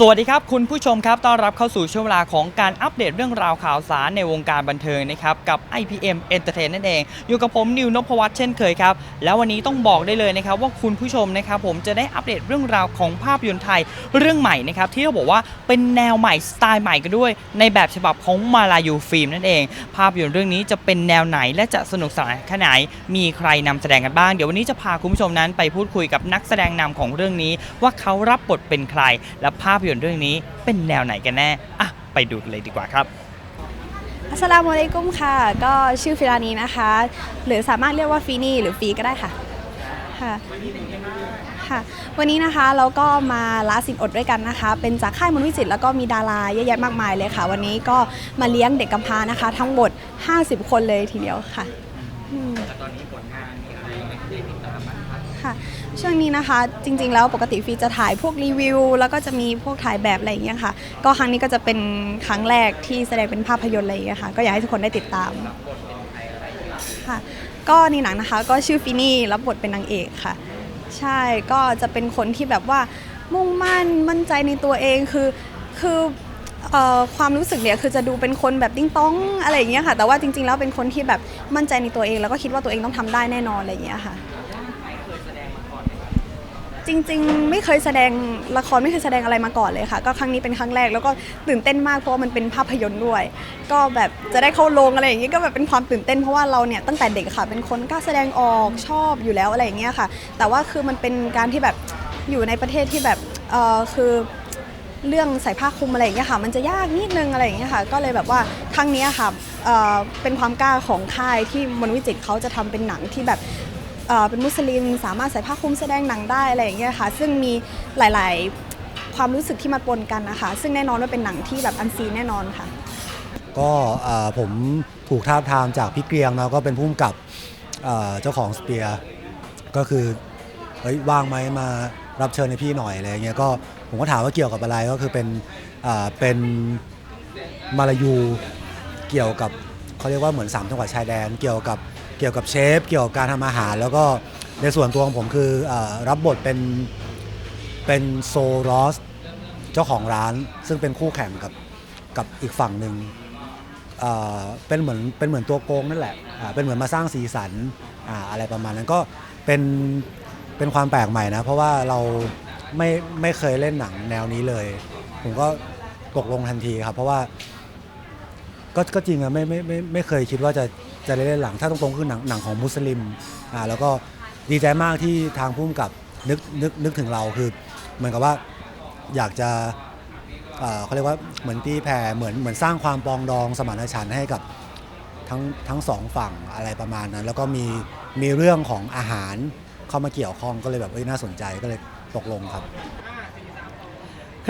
สวัสดีครับ คุณผู้ชมครับ ต้อนรับเข้าสู่ช่วงเวลาของการอัปเดตเรื่องราวข่าวสารในวงการบันเทิงนะครับ กับ IPM Entertain นั่นเอง อยู่กับผมนิวนพวัฒน์เช่นเคยครับ แล้ววันนี้ต้องบอกได้เลยนะครับ ว่าคุณผู้ชมนะครับผมจะได้อัปเดตเรื่องราวของภาพยนตร์ไทยเรื่องใหม่นะครับ ที่เราบอกว่าเป็นแนวใหม่สไตล์ใหม่กันด้วย ในแบบฉบับของมาลายูฟิล์มนั่นเอง ภาพยนตร์เรื่องนี้จะเป็นแนวไหนและจะสนุกสนานแค่ไหนมีใครนำแสดงกันบ้างเดี๋ยววันนี้จะพาคุณผู้ชมนั้นไปพูดคุยกับนักแสดงนำของเรื่องนี้ ว่าเขารับบทเป็นใครและภาพยนตร์เรื่องนี้เป็นแนวไหนกันแน่อะไปดูกันเลยดีกว่าครับอัสลามุอะลัยกุมค่ะ ก็ชื่อฟิลานีนะคะ หรือสามารถเรียกว่าฟีนี่หรือฟีก็ได้ค่ะค่ะค่ะวันนี้นะคะเราก็มาละสินอดด้วยกันนะคะ เป็นจากค่ายมนต์วิจิตรแล้วก็มีดาราเยอะแยะมากมายเลยค่ะ วันนี้ก็มาเลี้ยงเด็กกำพร้านะคะ ทั้งหมด 50 คนเลยทีเดียวค่ะตอนนี้ผลงานมีอะไรให้ได้ติดตามบ้างครับค่ะช่วงนี้นะคะจริงๆแล้วปกติฟีจะถ่ายพวกรีวิว แล้วก็จะมีพวกถ่ายแบบอะไรอย่างเงี้ยค่ะ ก็ครั้งนี้ก็จะเป็นครั้งแรกที่แสดงเป็นภาพยนตร์อะไรอย่างเงี้ยค่ะก็อยากให้ทุกคนได้ติดตามค่ะ ก็ในหนังนะคะก็ชื่อฟินี่รับบทเป็นนางเอกค่ะ ใช่ก็จะเป็นคนที่แบบว่ามุ่งมั่นมั่นใจในตัวเองคือคือ เอ่อความรู้สึกเนี่ยคือจะดูเป็นคนแบบติ้งต้องอะไรอย่างเงี้ยค่ะ แต่ว่าจริง ๆ แล้วเป็นคนที่แบบมั่นใจในตัวเอง แล้วก็คิดว่าตัวเองต้องทำได้แน่นอนอะไรอย่างเงี้ยค่ะ จริง ๆ ไม่เคยแสดงละครไม่เคยแสดงอะไรมาก่อนเลยค่ะ ก็ครั้งนี้เป็นครั้งแรกแล้วก็ตื่นเต้นมากเพราะว่ามันเป็นภาพยนตร์ด้วย ก็แบบจะได้เข้าโรงอะไรอย่างงี้ก็แบบเป็นความตื่นเต้นเพราะว่าเราเนี่ยตั้งแต่เด็กค่ะ เป็นคนกล้าแสดงออกชอบอยู่แล้วอะไรอย่างเงี้ยค่ะ แต่ว่าคือมันเป็นการที่แบบอยู่ในประเทศที่แบบเออคือ เรื่องใส่ผ้าคลุมอะไรอย่างเงี้ยค่ะมันจะยากนิดนึงอะไรอย่างเงี้ยค่ะก็เลยแบบว่าครั้งเนี้ยค่ะเอ่อเป็นความกล้าของค่ายที่มนต์วิจิตรเขาจะทำเป็นหนังที่แบบเอ่อเป็นมุสลิมสามารถใส่ผ้าคลุมแสดงหนังได้อะไรอย่างเงี้ยค่ะซึ่งมีหลาย ๆ ความรู้สึกที่มาปนกันนะคะ ซึ่งแน่นอนว่าเป็นหนังที่แบบอันซีนแน่นอนค่ะ ก็เอ่อผมถูกท้าบทามจากพี่เกรียงเนาะก็เป็นผู้กำกับเอ่อเจ้าของสเปียร์ก็คือเฮ้ยว่างไหมมารับเชิญในพี่หน่อยอะไรเงี้ยก็ ผมก็ถามว่าเกี่ยวกับอะไรก็คือเป็นเป็นมาลายูเกี่ยวกับเขาเรียกว่าเหมือนสามจังหวัดชายแดน เกี่ยวกับเกี่ยวกับเชฟ เกี่ยวกับการทำอาหาร แล้วก็ในส่วนตัวของผมคืออรับบทเป็นเป็นโซรอสเจ้าของร้าน ซึ่งเป็นคู่แข่งกับกับอีกฝั่งหนึ่งเป็นเหมือนเป็นเหมือนตัวโกงนั่นแหละเป็นเหมือนมาสร้างสีสันออะไรประมาณนั้นก็เป็นเป็นความแปลกใหม่นะ เพราะว่าเรา ไม่ไม่เคยเล่นหนังแนวนี้เลย ผมก็ตกลงทันทีครับ เพราะว่า ก็ก็จริงอะไม่ไม่ไม่ไม่เคยคิดว่าจะจะได้เล่นหลังถ้าตรงๆคือหนังหนังของมุสลิมอ่าแล้วก็ดีใจมากที่ทางผู้กำกับนึกนึกนึกถึงเราคือเหมือนกับว่าอยากจะเอ่อเขาเรียกว่าเหมือนตีแผ่เหมือนเหมือนสร้างความปรองดองสมานฉันท์ให้กับทั้งทั้งสองฝั่งอะไรประมาณนั้น แล้วก็มีมีเรื่องของอาหารเข้ามาเกี่ยวข้องก็เลยแบบเอ้ยน่าสนใจก็เลย ตกลงครับ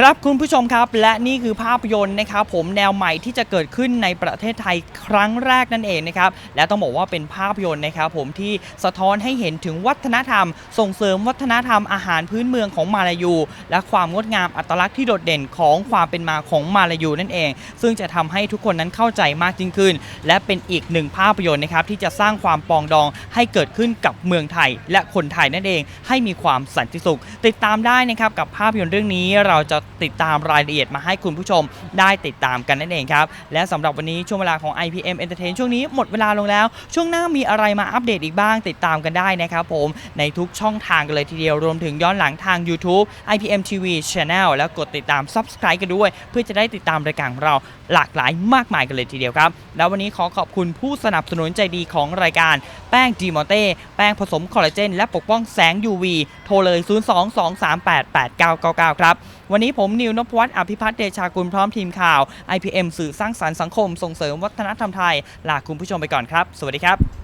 ครับคุณผู้ชมครับและนี่คือภาพยนตร์นะครับผมแนวใหม่ที่จะเกิดขึ้นในประเทศไทยครั้งแรกนั่นเองนะครับและต้องบอกว่าเป็นภาพยนตร์นะครับผมที่สะท้อนให้เห็นถึงวัฒนธรรม ส่งเสริมวัฒนธรรมอาหารพื้นเมืองของมาลายู และความงดงามอัตลักษณ์ที่โดดเด่นของความเป็นมาของมาลายูนั่นเอง ซึ่งจะทำให้ทุกคนนั้นเข้าใจมากยิ่งขึ้น และเป็นอีกหนึ่งภาพยนตร์นะครับที่จะสร้างความปองดองให้เกิดขึ้นกับเมืองไทย และคนไทยนั่นเอง ให้มีความสันติสุข ติดตามได้นะครับกับภาพยนตร์เรื่องนี้เราจะติดตามรายละเอียดมาให้คุณผู้ชมได้ติดตามกันนั่นเองครับ และสำหรับวันนี้ช่วงเวลาของ IPM Entertain ช่วงนี้หมดเวลาลงแล้ว ช่วงหน้ามีอะไรมาอัปเดตอีกบ้างติดตามกันได้นะครับผมในทุกช่องทางกันเลยทีเดียวรวมถึงย้อนหลังทาง YouTube IPM TV Channel แล้วกดติดตาม Subscribe กันด้วย เพื่อจะได้ติดตามรายการของเราหลากหลายมากมายกันเลยทีเดียวครับ แล้ววันนี้ขอขอบคุณผู้สนับสนุนใจดีของรายการแป้งดีมอเต้แป้งผสมคอลลาเจนและปกป้องแสง UV โทรเลย 022388999 ครับ วันนี้ผมนิวนพวัฒน์อภิพัฒน์เดชากุลพร้อมทีมข่าว IPM สื่อสร้างสรรค์สังคมส่งเสริมวัฒนธรรมไทย ลาคุณผู้ชมไปก่อนครับ สวัสดีครับ